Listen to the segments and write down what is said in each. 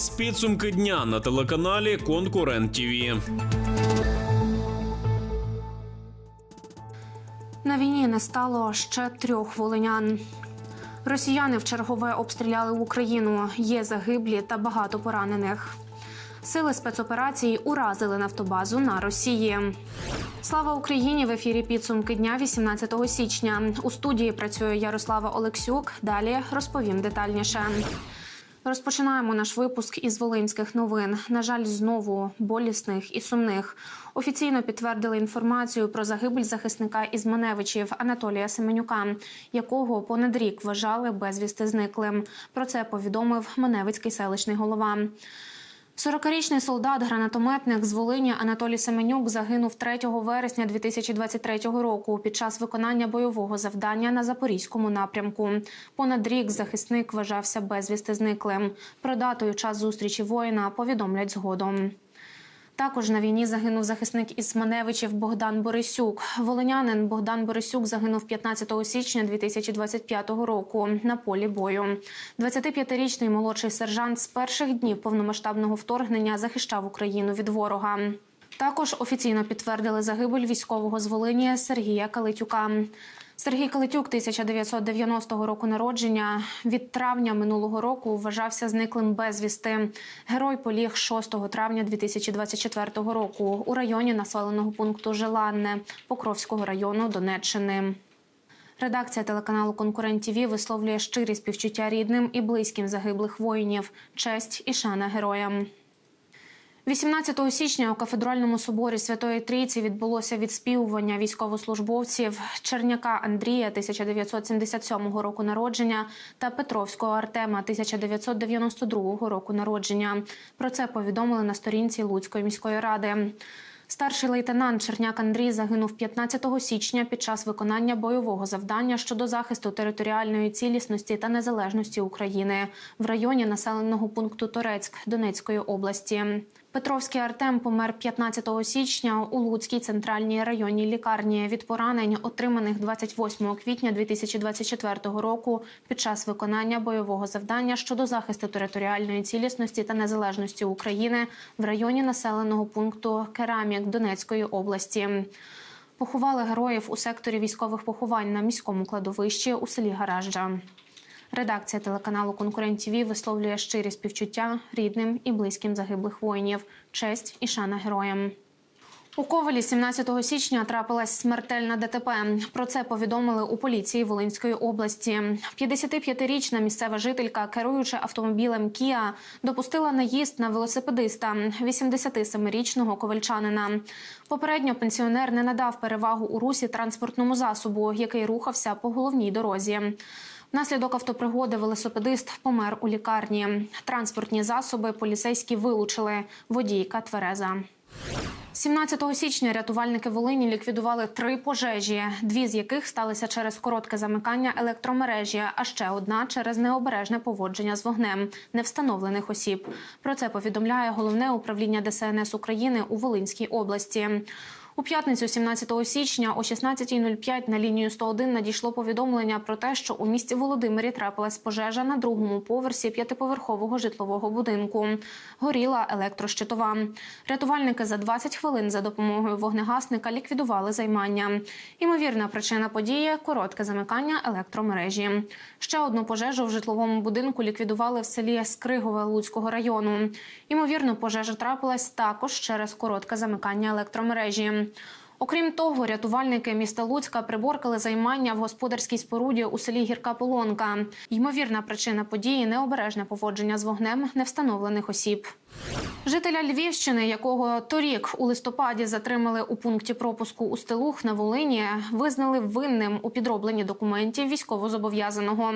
Дивитесь підсумки дня на телеканалі Конкурент ТІВІ. На війні не стало ще трьох волинян. Росіяни вчергове обстріляли Україну. Є загиблі та багато поранених. Сили спецоперації уразили нафтобазу на Росії. Слава Україні! В ефірі підсумки дня 18 січня. У студії працює Ярослава Олексюк. Далі розповім детальніше. Розпочинаємо наш випуск із волинських новин. На жаль, знову болісних і сумних. Офіційно підтвердили інформацію про загибель захисника із Маневичів Анатолія Семенюка, якого понад рік вважали безвісти зниклим. Про це повідомив Маневицький селищний голова. 40-річний солдат-гранатометник з Волині Анатолій Семенюк загинув 3 вересня 2023 року під час виконання бойового завдання на запорізькому напрямку. Понад рік захисник вважався безвісти зниклим. Про дату і час зустрічі воїна повідомлять згодом. Також на війні загинув захисник із Маневичів Богдан Борисюк. Волинянин Богдан Борисюк загинув 15 січня 2025 року на полі бою. 25-річний молодший сержант з перших днів повномасштабного вторгнення захищав Україну від ворога. Також офіційно підтвердили загибель військового з Волині Сергія Калитюка. Сергій Калитюк 1990 року народження. Від травня минулого року вважався зниклим безвісти. Герой поліг 6 травня 2024 року у районі населеного пункту Желанне Покровського району Донеччини. Редакція телеканалу Конкурент ТІВІ висловлює щирі співчуття рідним і близьким загиблих воїнів, честь і шана героям. 18 січня у кафедральному соборі Святої Трійці відбулося відспівування військовослужбовців Черняка Андрія 1977 року народження та Петровського Артема 1992 року народження. Про це повідомили на сторінці Луцької міської ради. Старший лейтенант Черняк Андрій загинув 15 січня під час виконання бойового завдання щодо захисту територіальної цілісності та незалежності України в районі населеного пункту Торецьк Донецької області. Петровський Артем помер 15 січня у Луцькій центральній районній лікарні від поранень, отриманих 28 квітня 2024 року під час виконання бойового завдання щодо захисту територіальної цілісності та незалежності України в районі населеного пункту Керамік Донецької області. Поховали героїв у секторі військових поховань на міському кладовищі у селі Гаражджа. Редакція телеканалу Конкурент ТІВІ висловлює щирі співчуття рідним і близьким загиблих воїнів, честь і шана героям. У Ковелі 17 січня трапилась смертельна ДТП. Про це повідомили у поліції Волинської області. 55-річна місцева жителька, керуючи автомобілем Кіа, допустила наїзд на велосипедиста 87-річного ковальчанина. Попередньо пенсіонер не надав перевагу у русі транспортному засобу, який рухався по головній дорозі. Внаслідок автопригоди велосипедист помер у лікарні. Транспортні засоби поліцейські вилучили. Водійка твереза. 17 січня рятувальники Волині ліквідували три пожежі, дві з яких сталися через коротке замикання електромережі, а ще одна через необережне поводження з вогнем невстановлених осіб. Про це повідомляє головне управління ДСНС України у Волинській області. У п'ятницю, 17 січня, о 16.05 на лінію 101 надійшло повідомлення про те, що у місті Володимирі трапилась пожежа на другому поверсі п'ятиповерхового житлового будинку. Горіла електрощитова. Рятувальники за 20 хвилин за допомогою вогнегасника ліквідували займання. Імовірна причина події коротке замикання електромережі. Ще одну пожежу в житловому будинку ліквідували в селі Скригове Луцького району. Імовірно, пожежа трапилась також через коротке замикання електромережі. Окрім того, рятувальники міста Луцька приборкали займання в господарській споруді у селі Гірка Полонка. Ймовірна причина події необережне поводження з вогнем невстановлених осіб. Жителя Львівщини, якого торік у листопаді затримали у пункті пропуску у Стелух на Волині, визнали винним у підробленні документів військовозобов'язаного.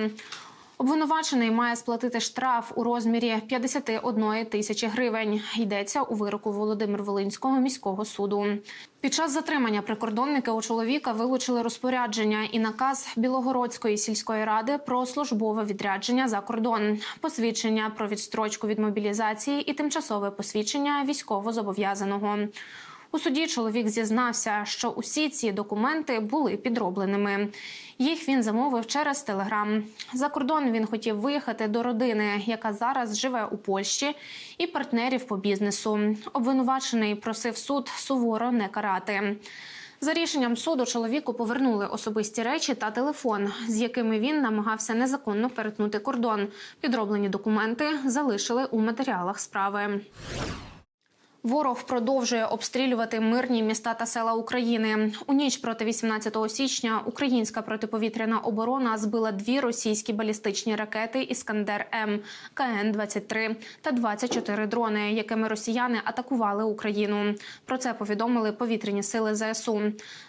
Обвинувачений має сплатити штраф у розмірі 51 тисячі гривень. Йдеться у вироку Володимир Волинського міського суду. Під час затримання прикордонники у чоловіка вилучили розпорядження і наказ Білогородської сільської ради про службове відрядження за кордон, посвідчення про відстрочку від мобілізації і тимчасове посвідчення військовозобов'язаного. У суді чоловік зізнався, що усі ці документи були підробленими. Їх він замовив через телеграм. За кордон він хотів виїхати до родини, яка зараз живе у Польщі, і партнерів по бізнесу. Обвинувачений просив суд суворо не карати. За рішенням суду чоловіку повернули особисті речі та телефон, з якими він намагався незаконно перетнути кордон. Підроблені документи залишили у матеріалах справи. Ворог продовжує обстрілювати мирні міста та села України. У ніч проти 18 січня українська протиповітряна оборона збила дві російські балістичні ракети Іскандер М, КН 23 та 24 дрони, якими росіяни атакували Україну. Про це повідомили повітряні сили ЗСУ.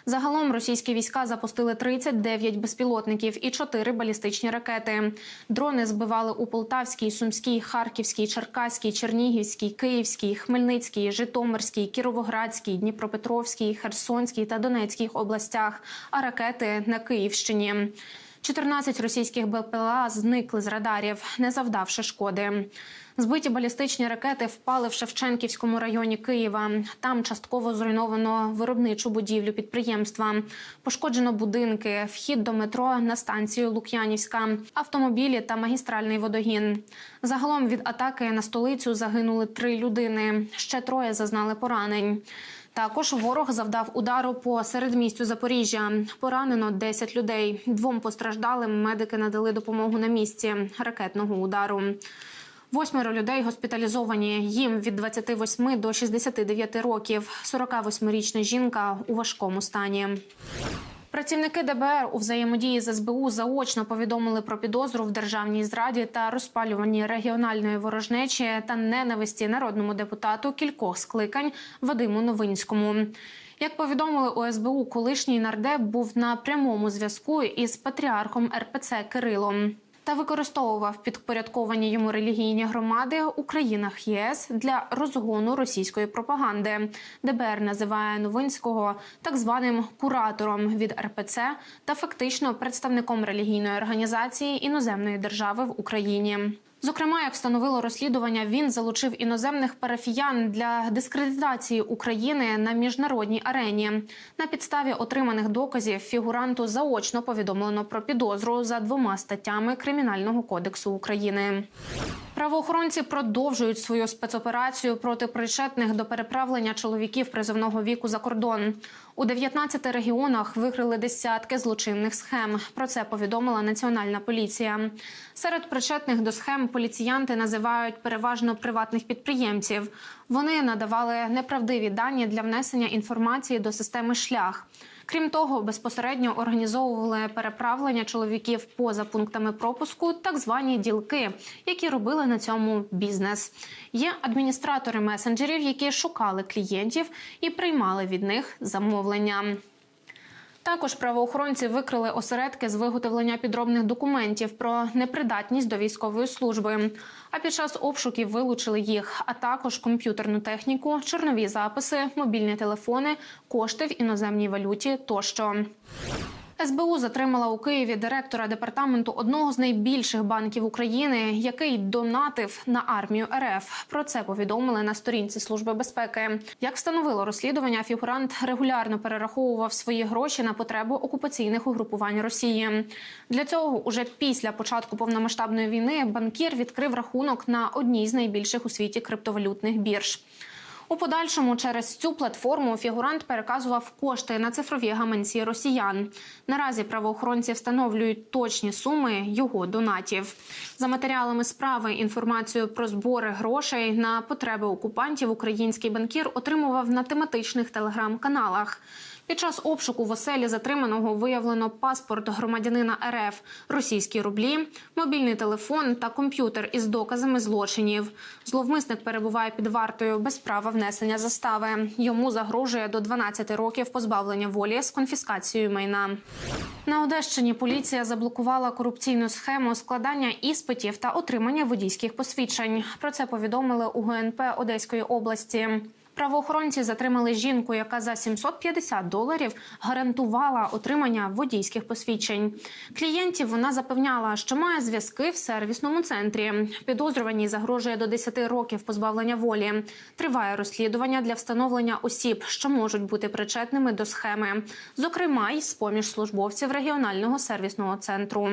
Загалом російські війська запустили 39 безпілотників і 4 балістичні ракети. Дрони збивали у Полтавській, Сумській, Харківській, Черкаській, Чернігівській, Київській, Хмельницькій, Житомирській, Кіровоградській, Дніпропетровській, Херсонській та Донецькій областях, а ракети на Київщині. 14 російських БПЛА зникли з радарів, не завдавши шкоди. Збиті балістичні ракети впали в Шевченківському районі Києва. Там частково зруйновано виробничу будівлю підприємства. Пошкоджено будинки, вхід до метро на станцію Лук'янівська, автомобілі та магістральний водогін. Загалом від атаки на столицю загинули три людини. Ще троє зазнали поранень. Також ворог завдав удару по середмістю Запоріжжя. Поранено 10 людей. Двом постраждалим медики надали допомогу на місці ракетного удару. Восьмеро людей госпіталізовані. Їм від 28 до 69 років. 48-річна жінка у важкому стані. Працівники ДБР у взаємодії з СБУ заочно повідомили про підозру в державній зраді та розпалюванні регіональної ворожнечі та ненависті народному депутату кількох скликань Вадиму Новинському. Як повідомили у СБУ, колишній нардеп був на прямому зв'язку із патріархом РПЦ Кирилом та використовував підпорядковані йому релігійні громади у країнах ЄС для розгону російської пропаганди. ДБР називає Новинського так званим куратором від РПЦ та фактично представником релігійної організації іноземної держави в Україні. Зокрема, як встановило розслідування, він залучив іноземних парафіян для дискредитації України на міжнародній арені. На підставі отриманих доказів фігуранту заочно повідомлено про підозру за двома статтями Кримінального кодексу України. Правоохоронці продовжують свою спецоперацію проти причетних до переправлення чоловіків призовного віку за кордон. У 19 регіонах викрили десятки злочинних схем. Про це повідомила національна поліція. Серед причетних до схем поліціянти називають переважно приватних підприємців. Вони надавали неправдиві дані для внесення інформації до системи шлях. Крім того, безпосередньо організовували переправлення чоловіків поза пунктами пропуску, так звані ділки, які робили на цьому бізнес. Є адміністратори месенджерів, які шукали клієнтів і приймали від них замовлення. Також правоохоронці викрили осередки з виготовлення підробних документів про непридатність до військової служби. А під час обшуків вилучили їх, а також комп'ютерну техніку, чорнові записи, мобільні телефони, кошти в іноземній валюті тощо. СБУ затримала у Києві директора департаменту одного з найбільших банків України, який донатив на армію РФ. Про це повідомили на сторінці Служби безпеки. Як встановило розслідування, фігурант регулярно перераховував свої гроші на потребу окупаційних угрупувань Росії. Для цього, уже після початку повномасштабної війни, банкір відкрив рахунок на одній з найбільших у світі криптовалютних бірж. У подальшому через цю платформу фігурант переказував кошти на цифрові гаманці росіян. Наразі правоохоронці встановлюють точні суми його донатів. За матеріалами справи інформацію про збори грошей на потреби окупантів український банкір отримував на тематичних телеграм-каналах. Під час обшуку в оселі затриманого виявлено паспорт громадянина РФ, російські рублі, мобільний телефон та комп'ютер із доказами злочинів. Зловмисник перебуває під вартою без права внесення застави. Йому загрожує до 12 років позбавлення волі з конфіскацією майна. На Одещині поліція заблокувала корупційну схему складання іспитів та отримання водійських посвідчень. Про це повідомили у ГНП Одеської області. Правоохоронці затримали жінку, яка за 750 доларів гарантувала отримання водійських посвідчень. Клієнтів вона запевняла, що має зв'язки в сервісному центрі. Підозрюваній загрожує до 10 років позбавлення волі. Триває розслідування для встановлення осіб, що можуть бути причетними до схеми, зокрема й з поміж службовців регіонального сервісного центру.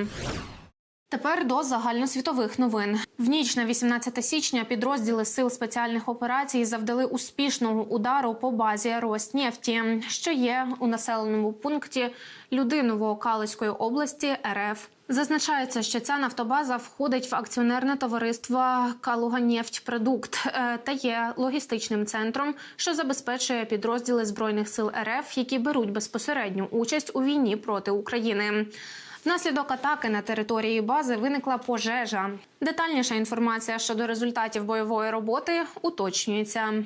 Тепер до загальносвітових новин. В ніч на 18 січня підрозділи сил спеціальних операцій завдали успішного удару по базі Роснефті, що є у населеному пункті Людиново-Калицької області РФ. Зазначається, що ця нафтобаза входить в акціонерне товариство «Калуганефтьпродукт» е, та є логістичним центром, що забезпечує підрозділи збройних сил РФ, які беруть безпосередню участь у війні проти України. Внаслідок атаки на території бази виникла пожежа. Детальніша інформація щодо результатів бойової роботи уточнюється.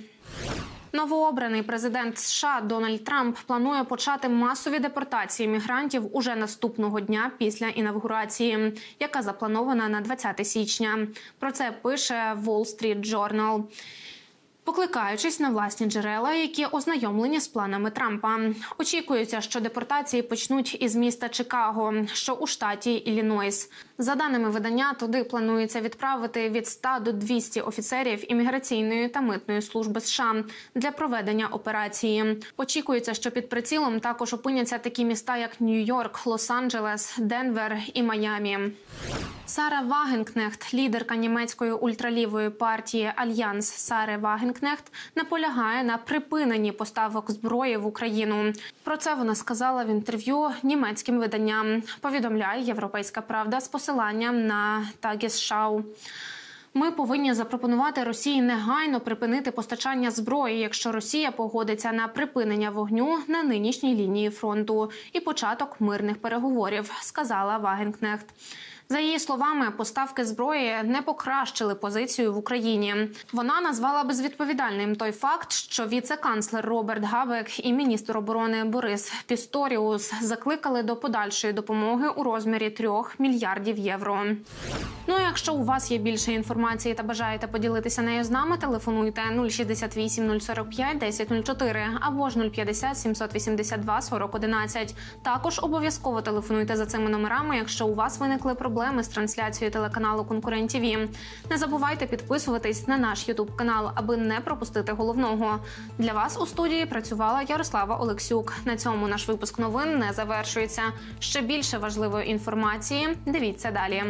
Новообраний президент США Дональд Трамп планує почати масові депортації мігрантів уже наступного дня після інавгурації, яка запланована на 20 січня. Про це пише Wall Street Journal. Покликаючись на власні джерела, які ознайомлені з планами Трампа, очікується, що депортації почнуть із міста Чикаго, що у штаті Іллінойс. За даними видання, туди планується відправити від 100 до 200 офіцерів імміграційної та митної служби США для проведення операції. Очікується, що під прицілом також опиняться такі міста, як Нью-Йорк, Лос-Анджелес, Денвер і Майамі. Сара Вагенкнехт, лідерка німецької ультралівої партії Альянс Сари Вагенкнехт, наполягає на припиненні поставок зброї в Україну. Про це вона сказала в інтерв'ю німецьким виданням. Повідомляє Європейська Правда з посиланням на Тагісшау. Ми повинні запропонувати Росії негайно припинити постачання зброї, якщо Росія погодиться на припинення вогню на нинішній лінії фронту і початок мирних переговорів, сказала Вагенкнехт. За її словами, поставки зброї не покращили позицію в Україні. Вона назвала безвідповідальним той факт, що віце-канцлер Роберт Габек і міністр оборони Борис Пісторіус закликали до подальшої допомоги у розмірі 3 мільярдів євро. Ну а якщо у вас є більше інформації та бажаєте поділитися нею з нами, телефонуйте 068 045 1004 або ж 050 782 4011. Також обов'язково телефонуйте за цими номерами, якщо у вас виникли проблеми з трансляцією телеканалу Конкурент ТВ. Не забувайте підписуватись на наш Ютуб канал, аби не пропустити головного. Для вас у студії працювала Ярослава Олексюк. На цьому наш випуск новин не завершується. Ще більше важливої інформації. Дивіться далі.